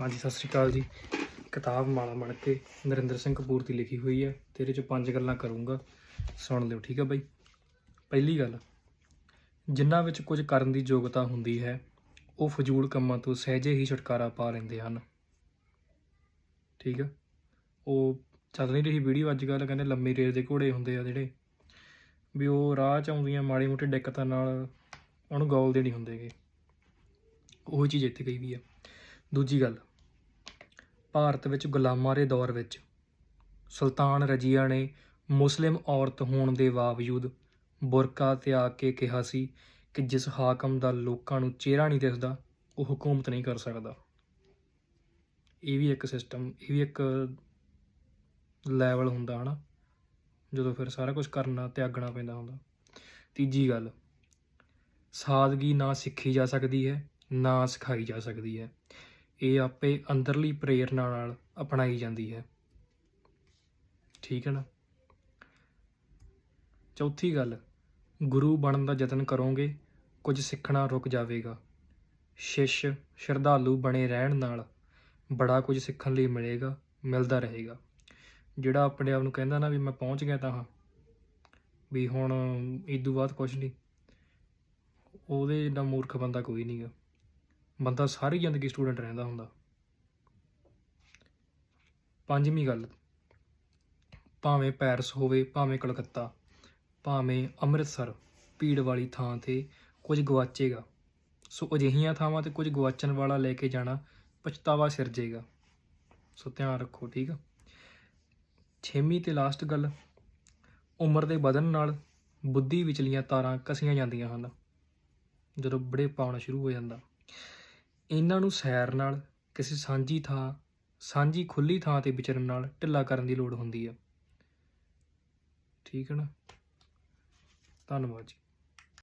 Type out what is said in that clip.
ਹਾਂਜੀ, ਸਤਿ ਸ਼੍ਰੀ ਅਕਾਲ ਜੀ। ਕਿਤਾਬ ਮਾਲਾ ਮਣ ਕੇ ਨਰਿੰਦਰ ਸਿੰਘ ਕਪੂਰ ਦੀ ਲਿਖੀ ਹੋਈ ਹੈ। ਤੇਰੇ ਚ ਪੰਜ ਗੱਲਾਂ ਕਰੂੰਗਾ। ਸੁਣ ਲਿਓ, ਠੀਕ ਹੈ ਬਾਈ? ਪਹਿਲੀ ਗੱਲ ਜਿਨ੍ਹਾਂ ਵਿੱਚ ਕੁਝ ਕਰਨ ਦੀ ਯੋਗਤਾ ਹੁੰਦੀ ਹੈ, ਉਹ ਫਜ਼ੂਲ ਕੰਮਾਂ ਤੋਂ ਸਹਿਜੇ ਹੀ ਛੁਟਕਾਰਾ ਪਾ ਲੈਂਦੇ ਹਨ। ਠੀਕ ਹੈ? ਉਹ ਚੱਲ ਨਹੀਂ ਰਹੀ ਵੀਡੀਓ ਅੱਜ ਕੱਲ੍ਹ, ਕਹਿੰਦੇ ਲੰਮੀ ਰੇਸ ਦੇ ਘੋੜੇ ਹੁੰਦੇ ਆ ਜਿਹੜੇ, ਵੀ ਉਹ ਰਾਹ ਚ ਆਉਂਦੀਆਂ ਮਾੜੀ ਮੋਟੀ ਦਿੱਕਤਾਂ ਨਾਲ ਉਹਨੂੰ ਗੋਲ ਦੇਣੀ ਹੁੰਦੇਗੇ ਉਹ ਚੀਜ਼ ਇੱਥੇ ਕਹੀ ਵੀ ਆ ਦੂਜੀ ਗੱਲ ਭਾਰਤ ਵਿੱਚ ਗੁਲਾਮਾਂ ਦੇ ਦੌਰ ਵਿੱਚ ਸੁਲਤਾਨ ਰਜੀਆ ਨੇ ਮੁਸਲਿਮ ਔਰਤ ਹੋਣ ਦੇ ਬਾਵਜੂਦ ਬੁਰਕਾ ਤਿਆਗ ਕੇ ਕਿਹਾ ਸੀ ਕਿ ਜਿਸ ਹਾਕਮ ਦਾ ਲੋਕਾਂ ਨੂੰ ਚਿਹਰਾ ਨਹੀਂ ਦਿਸਦਾ, ਉਹ ਹਕੂਮਤ ਨਹੀਂ ਕਰ ਸਕਦਾ। ਇਹ ਵੀ ਇੱਕ ਸਿਸਟਮ ਇਹ ਵੀ ਇੱਕ ਲੈਵਲ ਹੁੰਦਾ, ਹਨਾ? ਜਦੋਂ ਫਿਰ ਸਾਰਾ ਕੁਝ ਕਰਨਾ, ਤਿਆਗਣਾ ਪੈਂਦਾ ਹੁੰਦਾ। ਤੀਜੀ ਗੱਲ, ਸਾਦਗੀ ਨਾ ਸਿੱਖੀ ਜਾ ਸਕਦੀ ਹੈ, ਨਾ ਸਿਖਾਈ ਜਾ ਸਕਦੀ ਹੈ। ਇਹ ਆਪੇ ਅੰਦਰਲੀ ਪ੍ਰੇਰਨਾ ਨਾਲ ਅਪਣਾਈ ਜਾਂਦੀ ਹੈ। ਠੀਕ ਹੈ ਨਾ? ਚੌਥੀ ਗੱਲ, ਗੁਰੂ ਬਣਨ ਦਾ ਯਤਨ ਕਰੋਗੇ, ਕੁਝ ਸਿੱਖਣਾ ਰੁਕ ਜਾਵੇਗਾ। ਸ਼ਿਸ਼ ਸ਼ਰਧਾਲੂ ਬਣੇ ਰਹਿਣ ਨਾਲ ਬੜਾ ਕੁਝ ਸਿੱਖਣ ਲਈ ਮਿਲੇਗਾ, ਮਿਲਦਾ ਰਹੇਗਾ। ਜਿਹੜਾ ਆਪਣੇ ਆਪ ਨੂੰ ਕਹਿੰਦਾ ਨਾ ਵੀ ਮੈਂ ਪਹੁੰਚ ਗਿਆ ਤਾਂ ਹਾਂ, ਵੀ ਹੁਣ ਇਦੋਂ ਬਾਅਦ ਕੁਝ ਨਹੀਂ, ਉਹਦੇ ਜਿੰਨਾ ਮੂਰਖ ਬੰਦਾ ਕੋਈ ਨਹੀਂਗਾ ਬੰਦਾ ਸਾਰੀ ਜ਼ਿੰਦਗੀ ਸਟੂਡੈਂਟ ਰਹਿੰਦਾ ਹੁੰਦਾ। ਪੰਜਵੀਂ ਗੱਲ, ਭਾਵੇਂ ਪੈਰਿਸ ਹੋਵੇ, ਭਾਵੇਂ ਕਲਕੱਤਾ, ਭਾਵੇਂ ਅੰਮ੍ਰਿਤਸਰ, ਭੀੜ ਵਾਲੀ ਥਾਂ ਤੇ ਕੁਝ ਗਵਾਚੇਗਾ। ਸੋ ਅਜਿਹੀਆਂ ਥਾਵਾਂ ਤੇ ਕੁਝ ਗਵਾਚਣ ਵਾਲਾ ਲੈ ਕੇ ਜਾਣਾ ਪਛਤਾਵਾ ਸਿਰਜੇਗਾ ਸੋ ਧਿਆਨ ਰੱਖੋ, ਠੀਕ ਆ? ਛੇਵੀਂ ਤੇ ਲਾਸਟ ਗੱਲ, ਉਮਰ ਦੇ ਵਧਣ ਨਾਲ ਬੁੱਧੀ ਵਿਚਲੀਆਂ ਤਾਰਾਂ ਕਸੀਆਂ ਜਾਂਦੀਆਂ ਹਨ। ਜਦੋਂ ਬੜੇ ਪਾਉਣਾ ਸ਼ੁਰੂ ਹੋ ਜਾਂਦਾ। ਇਹਨਾਂ ਨੂੰ ਸੈਰ ਨਾਲ, ਕਿਸੇ ਸਾਂਝੀ ਥਾਂ, ਸਾਂਝੀ ਖੁੱਲੀ ਥਾਂ ਤੇ ਵਿਚਰਨ ਨਾਲ ਢਿੱਲਾ ਕਰਨ ਦੀ ਲੋੜ ਹੁੰਦੀ ਹੈ ਠੀਕ ਹੈ ਨਾ? ਧੰਨਵਾਦ ਜੀ।